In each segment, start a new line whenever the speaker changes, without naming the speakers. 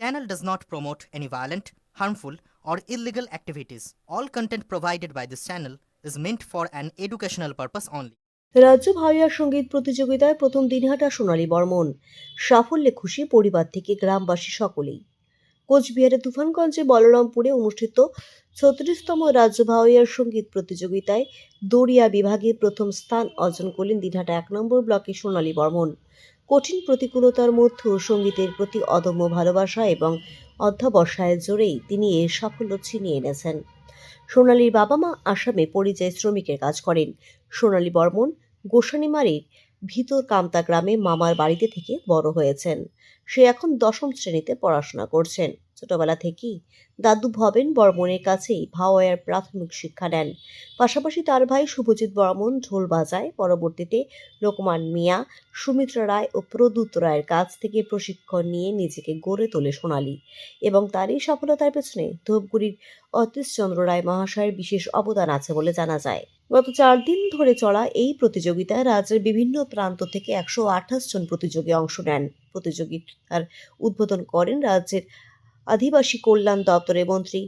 Channel does not promote any violent, harmful, or illegal activities. All content provided by this channel is meant for an educational purpose only.
রাজ্য ভাইয়া সংগীত প্রতিযোগিতায় প্রথম দিনহাটা সোনালী বর্মন সাফল্যে খুশি পরিবার থেকে গ্রামবাসী সকলেই কোচবিহারের তুফানগঞ্জে বলরামপুরে অনুষ্ঠিত ছত্রিশতম রাজ্য ভাওয়াইয়ার সংগীত প্রতিযোগিতায় দড়িয়া বিভাগে প্রথম স্থান অর্জন করলেন দিনহাটা এক নম্বর ব্লকে সোনালী বর্মন কঠিন প্রতিকূলতার মধ্যেও সঙ্গীতের প্রতি অদম্য ভালোবাসা এবং অধ্যাবসায়ের জোরেই তিনি এর সাফল্য ছিনিয়ে এনেছেন। সোনালীর বাবা মা আসামে পরিযায়ী শ্রমিকের কাজ করেন। সোনালী বর্মন গোসানিমারির ভিতর কামতা গ্রামে মামার বাড়িতে থেকে বড় হয়েছেন। সে এখন দশম শ্রেণীতে পড়াশোনা করছেন। ছোটবেলা থেকেই দাদু ভবেন বর্মনের কাছেই ভাওয়ার প্রাথমিক শিক্ষা নেন। পাশাপাশি তার ভাই শুভজিৎ বর্মন ঢোল বাজায়। পরবর্তীতে লোকমান মিয়া, সুমিত্রা রায় ও প্রদূত রায়ের কাছ থেকে প্রশিক্ষণ নিয়ে নিজেকে গড়ে তোলে সোনালী এবং তারই সফলতার পেছনে ধূপগুড়ির অতীশচন্দ্র রায় মহাশয়ের বিশেষ অবদান আছে বলে জানা যায়। গত চার দিন ধরে চলা এই প্রতিযোগিতায় রাজ্যের বিভিন্ন প্রান্ত থেকে একশো আঠাশ জন প্রতিযোগী অংশ নেন। প্রতিযোগিতার উদ্বোধন করেন রাজ্যের আদিবাসী কল্যাণ দপ্তরের মন্ত্রী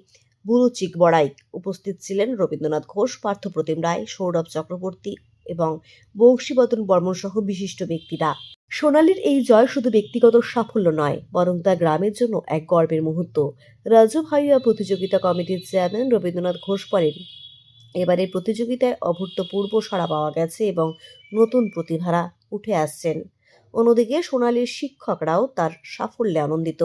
বুরুচিক বড়াই। উপস্থিত ছিলেন রবীন্দ্রনাথ ঘোষ পার্থপ্রতিম রায়, সৌরভ চক্রবর্তী এবং বংশীবদন বর্মন সহ বিশিষ্ট ব্যক্তিরা। সোনালীর এই জয় শুধু ব্যক্তিগত সাফল্য নয়, বরং তা গ্রামের জন্য এক গর্বের মুহূর্ত। রাজু ভাইয়া প্রতিযোগিতা কমিটির চেয়ারম্যান রবীন্দ্রনাথ ঘোষ বলেন এবারের প্রতিযোগিতায় অভূতপূর্ব সাড়া পাওয়া গেছে এবং নতুন প্রতিভারা উঠে আসছেন। অন্যদিকে সোনালীর শিক্ষকরাও তার সাফল্যে আনন্দিত।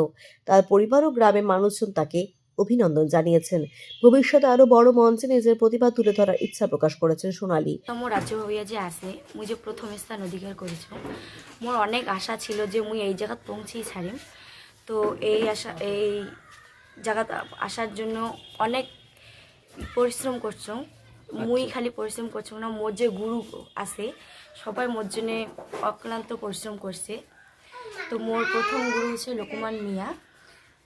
তার পরিবার ও গ্রামের মানুষজন তাকে অভিনন্দন জানিয়েছেন। ভবিষ্যতে আরও বড় মঞ্চে নিজের প্রতিভা তুলে ধরার ইচ্ছা প্রকাশ করেছেন সোনালী।
আমার রাজ্য ভাবিয়া যে আসে মুই যে প্রথম স্থান অধিকার করেছিল মোর অনেক আশা ছিল যে মুই এই জায়গাত পৌঁছেই ছাড়িম। তো এই আশা, এই জায়গাত আসার জন্য অনেক পরিশ্রম করছ। মুই খালি পরিশ্রম করছ না মোর যে গুরু আছে সবাই মোর জন্য অক্লান্ত পরিশ্রম করছে। তো মোর প্রথম গুরু হচ্ছে লোকমান মিয়া।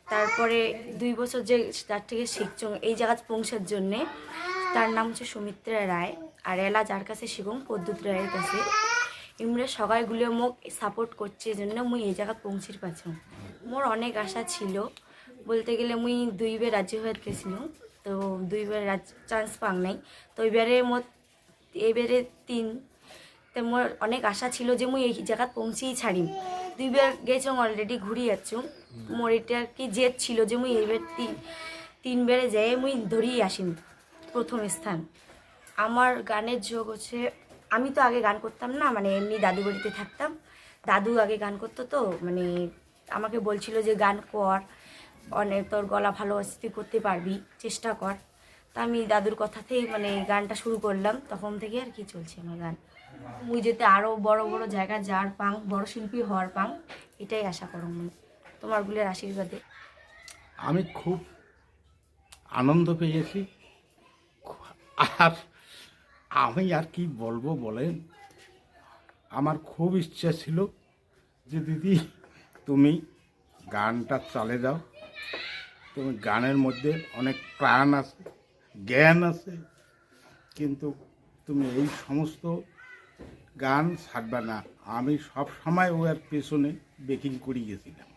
তারপরে দুই বছর যে তার থেকে শিখছ এই জায়গাত পৌঁছার জন্যে তার নাম হচ্ছে সুমিত্রা রায় আর এলা যার কাছে শিখুন পদ্যুৎ রায়ের কাছে। ইমরা সবাইগুলো মোক সাপোর্ট করছে জন্য মুই এই জায়গাত পৌঁছির পাচ্ছ মোর অনেক আশা ছিল বলতে গেলে মুই দুইবার রাজি হয়ে গেছিলাম। তো দুইবার চান্স পাং নাই। তো এবারে মোর এবারে তিন। তো মোর অনেক আশা ছিল যে মুই এই জায়গাত পৌঁছেই ছাড়িম। দুইবার গেছং অলরেডি ঘুরি যাচ্ছ মোর এটা কি জেদ ছিল যে মুই এইবার তিন তিনবারে যাই মুই ধরিয়ে আসিম প্রথম স্থান। আমার গানের যোগ হচ্ছে, আমি তো আগে গান করতাম না মানে এমনি দাদু বাড়িতে থাকতাম। দাদু আগে গান করতো তো মানে আমাকে বলছিল যে গান কর। অনেক তোর গলা ভালো আছে করতে পারবি, চেষ্টা কর। তা আমি দাদুর কথাতেই মানে গানটা শুরু করলাম, তখন থেকে আর কি চলছে আমার গান। মুই যেতে আরও বড় বড় জায়গা যার পাং, বড় শিল্পী হওয়ার পাং, এটাই আশা করো মুই, তোমার গুলের আশীর্বাদে।
আমি খুব আনন্দ পেয়েছি। আর আমি আর কি বলব বলেন, আমার খুব ইচ্ছা ছিল যে দিদি, তুমি গানটা চালে যাও তুমি গানের মধ্যে অনেক প্রাণ আছে, জ্ঞান আছে, কিন্তু তুমি এই সমস্ত গান ছাড়বে না। আমি সব সময় ওর পেছনে বেকিং করে গেছিলাম।